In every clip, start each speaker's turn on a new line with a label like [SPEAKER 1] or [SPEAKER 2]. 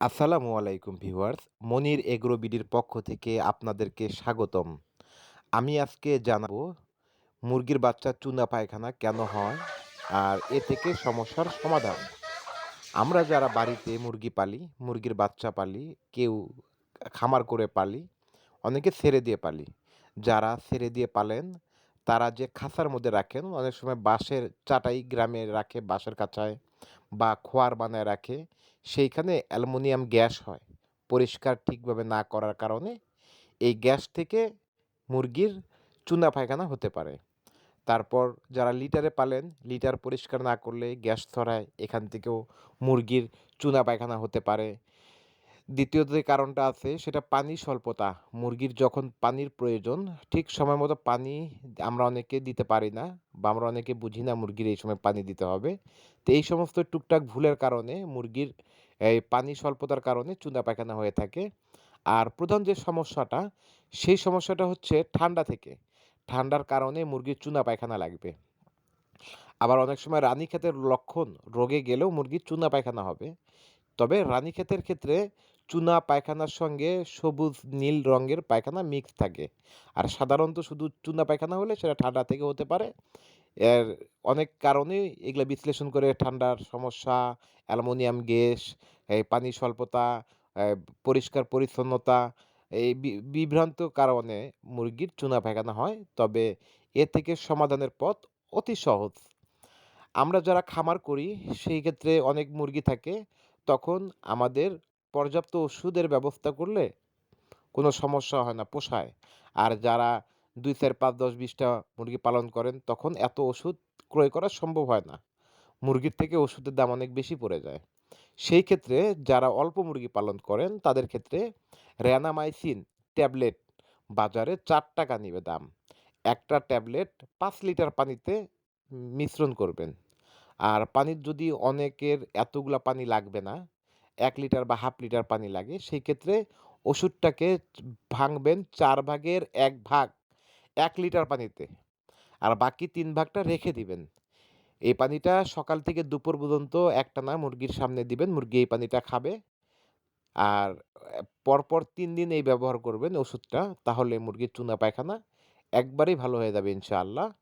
[SPEAKER 1] আসসালামু আলাইকুম ভিউয়ার্স, মনির এগ্রো বিডির পক্ষ থেকে আপনাদেরকে স্বাগতম। আমি আজকে জানাব মুরগির বাচ্চা চুনা পায়খানা কেন হয় আর এ থেকে সমস্যার সমাধান। আমরা যারা বাড়িতে মুরগি পালি, মুরগির বাচ্চা পালি, কেউ খামার করে পালি, অনেকে ছেড়ে দিয়ে পালি। যারা ছেড়ে দিয়ে পালেন, তারা যে খাঁচার মধ্যে রাখেন, অনেক সময় বাঁশের চাটাই গ্রামে রাখে, বাঁশের কাঁচায় বা খোয়ার বানায় রাখে সেইখানে অ্যালুমিনিয়াম গ্যাস হয়। পরিষ্কার ঠিকভাবে না করার কারণে এই গ্যাস থেকে মুরগির চুনা পায়খানা হতে পারে। তারপর যারা লিটারে পালেন, লিটার পরিষ্কার না করলে গ্যাস ছড়ায় এখান থেকেও মুরগির চুনা পায়খানা হতে পারে। দ্বিতীয়ত যে কারণটা আছে, সেটা পানি স্বল্পতা। মুরগির যখন পানির প্রয়োজন, ঠিক সময় মতো পানি আমরা অনেকে দিতে পারি না বা আমরা অনেকে বুঝি না মুরগির এই সময় পানি দিতে হবে। তো এই সমস্ত টুকটাক ভুলের কারণে মুরগির এই পানি স্বল্পতার কারণে চুনা পায়খানা হয়ে থাকে। আর প্রধান যে সমস্যাটা, সেই সমস্যাটা হচ্ছে ঠান্ডা থেকে। ঠান্ডার কারণে মুরগির চুনা পায়খানা লাগবে। আবার অনেক সময় রানীক্ষেতের লক্ষণ, রোগে গেলেও মুরগির চুনা পায়খানা হবে। তবে রানীক্ষেতের ক্ষেত্রে চুনা পায়খানার সঙ্গে সবুজ নীল রঙের পায়খানা মিক্স থাকে। আর সাধারণত শুধু চুনা পায়খানা হলে সেটা ঠান্ডা থেকে হতে পারে। এর অনেক কারণেই এগুলা বিশ্লেষণ করে ঠান্ডার সমস্যা, অ্যালুমিনিয়াম গ্যাস, এই পানি স্বল্পতা পরিষ্কার পরিচ্ছন্নতা, এই বিভ্রান্ত কারণে মুরগির চুনা পায়খানা হয়। তবে এ থেকে সমাধানের পথ অতি সহজ। আমরা যারা খামার করি, সেই ক্ষেত্রে অনেক মুরগি থাকে, তখন আমাদের পর্যাপ্ত ওষুধের ব্যবস্থা করলে কোনো সমস্যা হয় না, পোষায়। আর যারা দুই চার পাঁচ দশ বিশটা মুরগি পালন করেন, তখন এত ওষুধ ক্রয় করা সম্ভব হয় না। মুরগির থেকে ওষুধের দাম অনেক বেশি পড়ে যায়। সেই ক্ষেত্রে যারা অল্প মুরগি পালন করেন, তাদের ক্ষেত্রে র্যানামাইসিন ট্যাবলেট বাজারে চার টাকা নিবে দাম। একটা ট্যাবলেট পাঁচ লিটার পানিতে মিশ্রণ করবেন। আর পানির যদি অনেকের এতগুলা পানি লাগবে না এক লিটার বা হাফ লিটার পানি লাগে। সেই ক্ষেত্রে ওষুধটাকে ভাঙবেন চার ভাগের এক ভাগ, এক লিটার পানিতে। আর বাকি তিন ভাগটা রেখে দিবেন। এই পানিটা সকাল থেকে দুপুর পর্যন্ত একটানা মুরগির সামনে দিবেন, মুরগি এই পানিটা খাবে। আর পরপর তিন দিন এই ব্যবহার করবেন ওষুধটা, তাহলে মুরগির চুনা পায়খানা একবারেই ভালো হয়ে যাবে ইনশাআল্লাহ।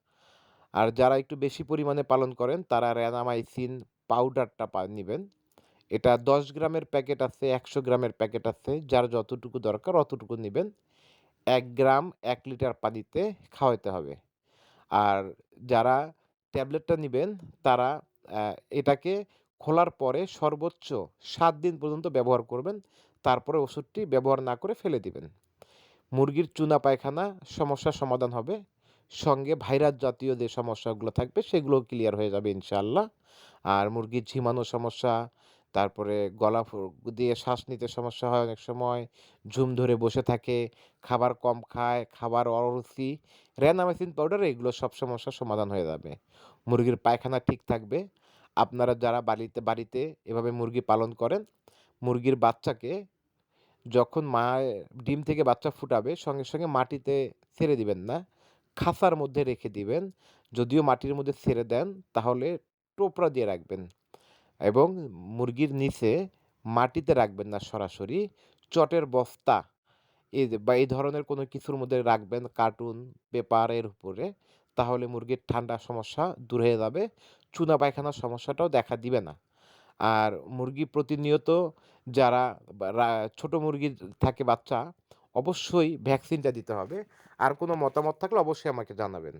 [SPEAKER 1] আর যারা একটু বেশি পরিমাণে পালন করেন, তারা র্যানামাইসিন পাউডারটা নেবেন। এটা দশ গ্রামের প্যাকেট আছে, একশো গ্রামের প্যাকেট আছে, যার যতটুকু দরকার অতটুকু নেবেন। এক গ্রাম এক লিটার পানিতে খাওয়াতে হবে। আর যারা ট্যাবলেটটা নেবেন, তারা এটাকে খোলার পরে সর্বোচ্চ সাত দিন পর্যন্ত ব্যবহার করবেন। তারপরে ওষুধটি ব্যবহার না করে ফেলে দিবেন। মুরগির চুনা পায়খানা সমস্যার সমাধান হবে। সঙ্গে ভাইরাস জাতীয় যে সমস্যাগুলো থাকবে সেগুলো ক্লিয়ার হয়ে যাবে ইনশাআল্লাহ। আর মুরগির ঝিমানো সমস্যা তারপরে গলা দিয়ে শ্বাস নিতে সমস্যা হয় অনেক সময়, ঝুম ধরে বসে থাকে, খাবার কম খায়, খাবার অরুচি র্যানামাইসিন পাউডার এগুলো সব সমস্যার সমাধান হয়ে যাবে। মুরগির পায়খানা ঠিক থাকবে। আপনারা যারা বাড়িতে বাড়িতে এভাবে মুরগি পালন করেন, মুরগির বাচ্চাকে যখন মা ডিম থেকে বাচ্চা ফুটাবে, সঙ্গে সঙ্গে মাটিতে ছেড়ে দিবেন না। খাঁচার মধ্যে রেখে দিবেন। যদিও মাটির মধ্যে ছেড়ে দেন, তাহলে টোপরা দিয়ে রাখবেন। এবং মুরগির নিচে মাটিতে রাখবেন না সরাসরি, চটের বস্তা। এই বা এই ধরনের কোনো কিছুর মধ্যে রাখবেন কার্টুন পেপারের উপরে, তাহলে মুরগির ঠান্ডা সমস্যা দূর হয়ে যাবে, চুনা পায়খানার সমস্যাটাও দেখা দিবে না। আর মুরগি প্রতিনিয়ত যারা ছোট মুরগি থাকে বাচ্চা, অবশ্যই ভ্যাকসিনটা দিতে হবে। আর কোনো মতামত থাকলে অবশ্যই আমাকে জানাবেন।